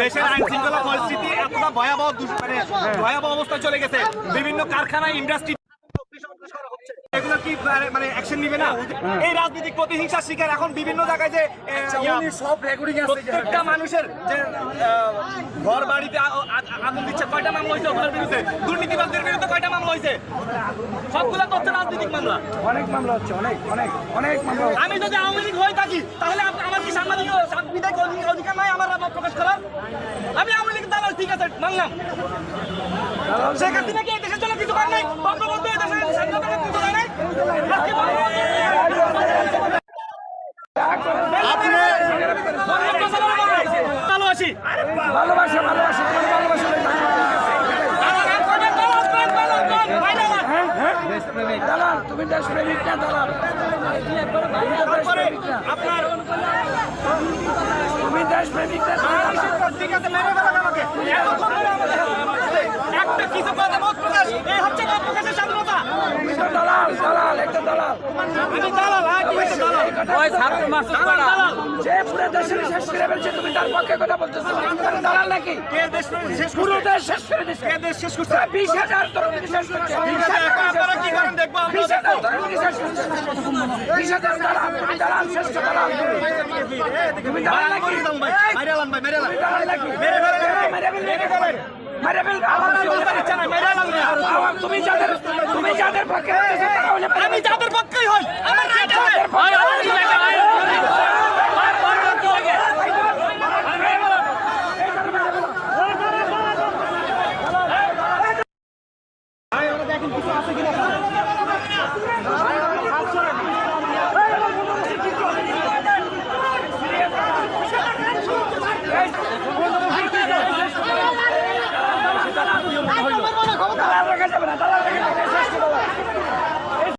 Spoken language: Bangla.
দেশের আইন শৃঙ্খলা পরিস্থিতি এতটা ভয়াবহ মানে ভয়াবহ অবস্থায় চলে গেছে। বিভিন্ন কারখানা ইন্ডাস্ট্রি এগুলো কি মানে মানে অ্যাকশন নিবে না? এই রাজনৈতিক প্রতিহিংসার শিকার এখন বিভিন্ন জায়গায় যে সব রেকর্ডিং প্রত্যেকটা মানুষের যে ঘর বাড়িতে আগুন দিচ্ছে কয়টা মামলা হয়েছে ওগুলোর বিরুদ্ধে? দুর্নীতিবাদদের বিরুদ্ধে কয়টা মামলা হয়েছে? সবগুলো তো হচ্ছে রাজনৈতিক মামলা। অনেক মামলা হচ্ছে অনেক অনেক অনেক মামলা আমি যদি আওয়ামী লীগ হয়ে থাকি তাহলে আমার কি সাংবাদিক সাংবিধানিক অধিকার নাই আমার মত প্রকাশ করার আমি আওয়ামী লীগ দালাল ঠিক আছে মানলাম শেখ হাসিনা কি এই দেশের জন্য কিছু করে নাই? বঙ্গবন্ধু দালাল, তুমি দেশপ্রেমিক না দালাল। ঠিক আছে মেরে ফেলা আমাকে এতক্ষণ ধরে আমাদের একটা কিছু কথা মত প্রকাশ এই হচ্ছে মত প্রকাশের স্বাধীনতা তুমি তো দালাল দালাল একটা দালাল আমি দালাল হয়েছে দালাল দালাল দালাল যে পুরো দেশের শেষ করে ফেলছে তুমি তার পক্ষে কথা বলতেছো তুমি দালাল নাকি কে দেশ শেষ পুরো দেশ শেষ করে দিচ্ছে কে দেশ শেষ করছে বিশ হাজার তরুণী শেষ করছে ঠিক আছে আপনারা কি করেন দেখব আমরা দেখব তরুণী শেষ করছে বিশ হাজার দালাল তুমি দালাল শ্রেষ্ঠ দালাল তুমি দালাল নাকি মেরে আলান ভাই মেরে দালাল নাকি মেরে ফেলেন মেরে ফেল মেরে ফেল মেরে ফেল আমার বলতে ইচ্ছা নাই মেরে আলান ভাই। আওয়াম তুমি যাদের তুমি যাদের পক্ষে তারা আমি এখন কিছু আছে কিনা আমার মনে ক্ষমতা